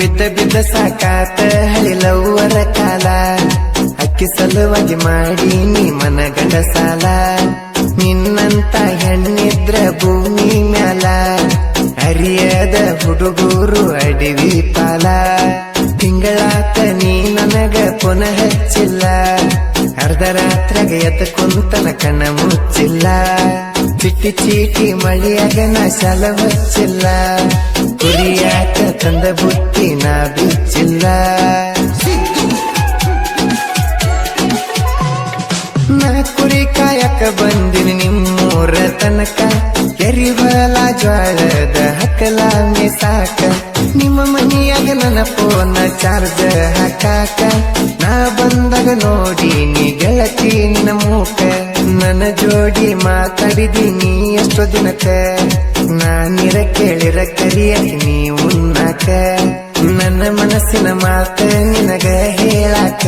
ಬಿದ್ದ ಬಿದ್ದ ಸಾಕಾತ. ಹಳಿಲವ್ವರ ಕಾಲ. ಅಕ್ಕಿ ಸಲುವಾಗಿ ಮಾಡಿ ನೀ ಮನಗಂಡ ಸಾಲ. ನಿನ್ನಂತ ಹೆಣ್ಣಿದ್ರ ಭೂಮಿ ಮ್ಯಾಲ. ಅರಿಯದ ಹುಡುಗರು ಅಡವಿ ಪಾಲ. ತಿಂಗಳಾತ ನೀ ನನಗ ಪುನಃ ಹಚ್ಚಿಲ್ಲ. ಅರ್ಧ ರಾತ್ರಿಗೆ ಎದ್ದ ಕುಂತನ ಕಣ್ಣ ಮುಚ್ಚಿಲ್ಲ. ಚಿಟ್ಟಿ ಚೀಟಿ ಮಳಿಯಾಗ ನಾ ಶಾಲ ಹಚ್ಚಿಲ್ಲ. ಕುರಿಯಾಕ ತಂದ ಬುತ್ತಿ ನಾ ಬಿಚ್ಚಿಲ್ಲ. ನಾ ಕುರಿ ಕಾಯಕ ಬಂದಿನಿ ನಿಮ್ಮೂರ ತನಕ. ಕೆರಿಬಲ ಜ್ವಾಳದ ಹಕ್ಕಲ ಸಾಕ. ನಿಮ್ಮ ಮನಿಯಾಗ ನನ್ನ ಫೋನ್ ಚಾರ್ಜ್ ಹಾಕಾಕ. ನಾ ಬಂದಾಗ ನೋಡಿ ನೀ ಗೆಳತಿ ನಿನ್ನ ಮೂಕ. ನನ್ನ ಜೋಡಿ ಮಾತಾಡಿದೀನಿ ಎಷ್ಟೋ ದಿನಕ ನಾ ನಿರ ಕೇಳಿರ ಕರಿಯಕ್ಕೆ ನೀ ಉಣ್ಣಾಕ ನನ್ನ ಮನಸ್ಸಿನ ಮಾತ ನಿನಗ ಹೇಳಾಕ.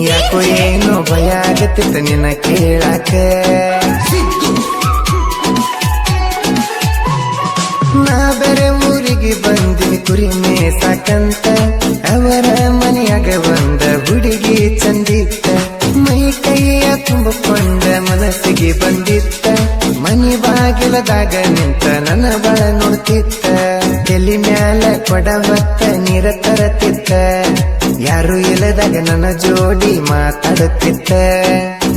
ಯಾಕೋ ಏನೋ ಭಯ ಆಗತ್ತಿತ್ತ ನಿನ ಕೇಳಾಕ. ನಾ ಬೇರೆ ಊರಿಗೆ ಬಂದಿನಿ ಕುರಿ ಮೇಸಾಕಂತ. ಅವರ ಮನೆಯಾಗ ಬಂದ ಹುಡುಗಿ ಚಂದಿತ್ತ. ಮೈ ಕೈಯ ತುಂಬಿಕೊಂಡ ಮನಸ್ಸಿಗೆ ಬಂದಿತ್ತ. ಬಾಗಿಲದಾಗ ನಿಂತ ನನ್ನ ಬಳ ನೋಡ್ತಿತ್ತ ಎಲ್ಲಿ ಮ್ಯಾಲ ಕೊಡ ಹೊತ್ತ ನೀರ ತರತಿತ್ತ ಯಾರು ಇಲ್ಲದಾಗ ನನ್ನ ಜೋಡಿ ಮಾತಾಡುತ್ತಿತ್ತ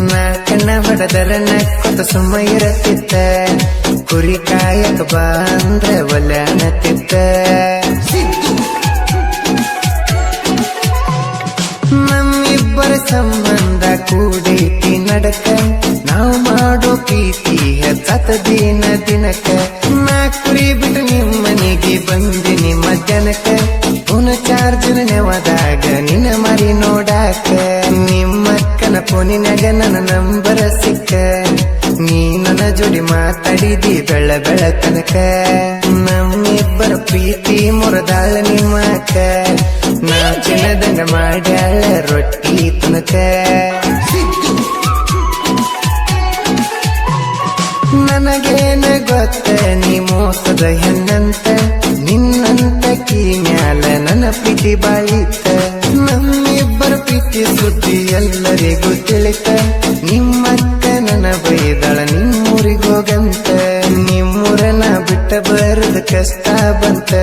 ನಾ ಕಣ್ಣ ಹೊಡೆದರ ನಕ್ಕೊತ ಸುಮ್ಮ ಇರತಿತ್ತ ಕುರಿ ಕಾಯಕ ಬಾ ಅಂದ್ರ ಒಲೆ ಅನ್ನತ್ತಿತ್ತ ನಮ್ಮಿಬ್ಬರ ಸಂಬಂಧ ಕೂಡೈತಿ ನಡಕ ನಾವು ಮಾಡೋ ಪ್ರೀತಿ ಹೆಚ್ಚತ ದಿನ ದಿನಕ ನಾ ಕುರಿ ಬಿಟ್ಟು ನಿಮ್ಮನೆಗೆ ನಿಮ್ಮ ಜನಕ ಪುನ ಚಾರ್ಜರ್ ನೆವದಾಗ ನಿನ್ನ ಮರಿ ನೋಡಾಕ ನಿಮ್ಮಕ್ಕನ ಫೋನಿನಾಗ ನನ್ನ ನಂಬರ ಸಿಕ್ಕ. ನೀ ನನ್ನ ಜೋಡಿ ಮಾತಾಡಿದಿ ಬೆಳ ಬೆಳ ತನಕ ನಮ್ಮಿಬ್ಬರ ಪ್ರೀತಿ ಮುರದಾಳ ನಿಮ್ಮಕ್ಕ. ನಾ ಚಿನ್ನದಂಗ ಮಾಡ್ಯಾಳ ರೊಟ್ಟಿ ತನಕ ಮೋಸದ ಹೆಣ್ಣಂತ ನಿನ್ನಂತ ಕೀ ಮ್ಯಾಲ ನನ್ನ ಪ್ರೀತಿ ಬಾಳಿತ ನಮ್ಮಿಬ್ಬರ ಪ್ರೀತಿ ಸುದ್ದಿ ಎಲ್ಲರಿಗೂ ತಿಳಿತ. ನಿಮ್ಮಕ್ಕ ನನ್ನ ಬೈದಳ ನಿಮ್ಮೂರಿಗೋಗಂತ ನಿಮ್ಮೂರನ ಬಿಟ್ಟ ಬರದ ಕಷ್ಟ ಬಂತ.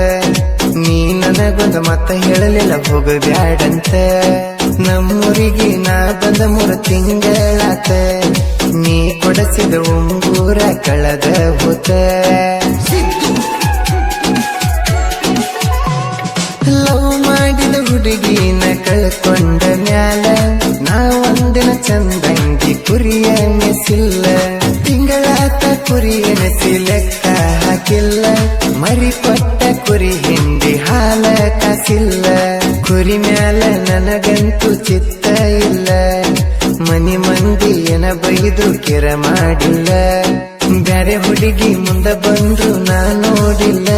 ನೀ ನನಗೊಂದು ಮತ್ತ ಹೇಳಲಿಲ್ಲ ಹೋಗಬ್ಯಾಡಂತ ನಮ್ಮೂರಿಗೆ ನಾ ಬಂದ ಮೂರು ತಿಂಗಳಾತ. ನೀ ಕೊಡಸಿದ ಉಂಗೂರ ಕಳೆದ ಹೋತ. ಹುಡುಗಿನ ಕಳ್ಕೊಂಡ ಮ್ಯಾಲ ನಾ ಒಂದಿನ ಚಂದಂಗಿ ಕುರಿಯ ತಿಂಗಳಾತ ಕುರಿ ಎನಸಿ ಲೆಕ್ಕ ಹಾಕಿಲ್ಲ. ಮರಿ ಕೊಟ್ಟ ಕುರಿ ಹಿಂಡಿ ಹಾಲ ಕಾಸಿಲ್ಲ. ಕುರಿ ಮ್ಯಾಲ ನನಗಂತೂ ಚಿತ್ತ ಇಲ್ಲ. ಮನಿ ಮಂದಿ ಏನ ಬೈದು ಕೆರ ಮಾಡಿಲ್ಲ. ಬ್ಯಾರೆ ಹುಡುಗಿ ಮುಂದೆ ಬಂದ್ರು ನಾ ನೋಡಿಲ್ಲ.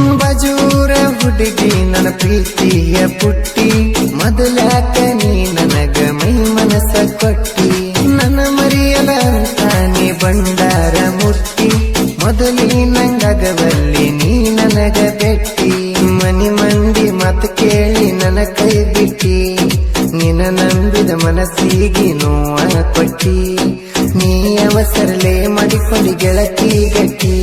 ಬಜೂರ ಹುಡುಗಿ ನನ್ನ ಪ್ರೀತಿಯ ಪುಟ್ಟಿ. ಮೊದಲಾಕ ನೀ ನನಗ ಮೈ ಮನಸ್ಸ ಕೊಟ್ಟಿ. ನನ್ನ ಮರಿಯಲ ತಾನೆ ಬಂಡಾರ ಮುಟ್ಟಿ. ಮೊದಲಿನಂಗಾಗಬಲ್ಲಿ ನೀ ನನಗ ಬೆಟ್ಟಿ. ಮನಿ ಮಂದಿ ಮತ ಕೇಳಿ ನನ್ನ ಕೈ ಬಿಟ್ಟಿ. ನಿನ್ನ ನಂಬಿದ ಮನಸ್ಸಿಗೆ ನೋವ ಕೊಟ್ಟಿ. ನೀ ಅವಸರಲೇ ಮಾಡಿಕೊಂಡು ಗೆಳತಿ ಗಟ್ಟಿ.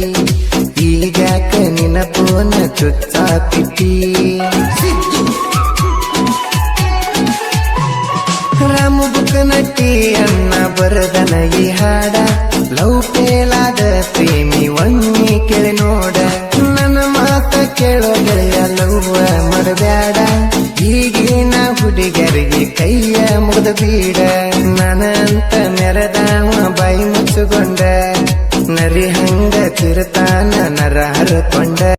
ಪೋನ ಚುಚ್ಚಾಪಿಟ್ಟಿ ರಾಮು ಬುಕ್ ನಟ್ಟಿ ಅಣ್ಣ ಬರದನ ಈ ಹಾಡ. ಲವ್ ಕೇಳಾದ ಪ್ರೇಮಿ ಒಮ್ಮೆ ಕೇಳಿ ನೋಡ. ನನ್ನ ಮಾತ ಕೇಳೋ ಗೆಳೆಯ ಲವ್ ಮಾಡಬ್ಯಾಡ ಈಗಿನ ಹುಡುಗರಿಗೆ ಕೈಯ ಮುಗಿದ ಬೀಡ. ನನಂತ ಮೆರೆದಾವ ಬಾಯಿ ಮುಚ್ಚುಕೊಂಡ. ನರಿ ಹಂಗ ತಿರುತಾನ ನರ ಹರಕೊಂಡ.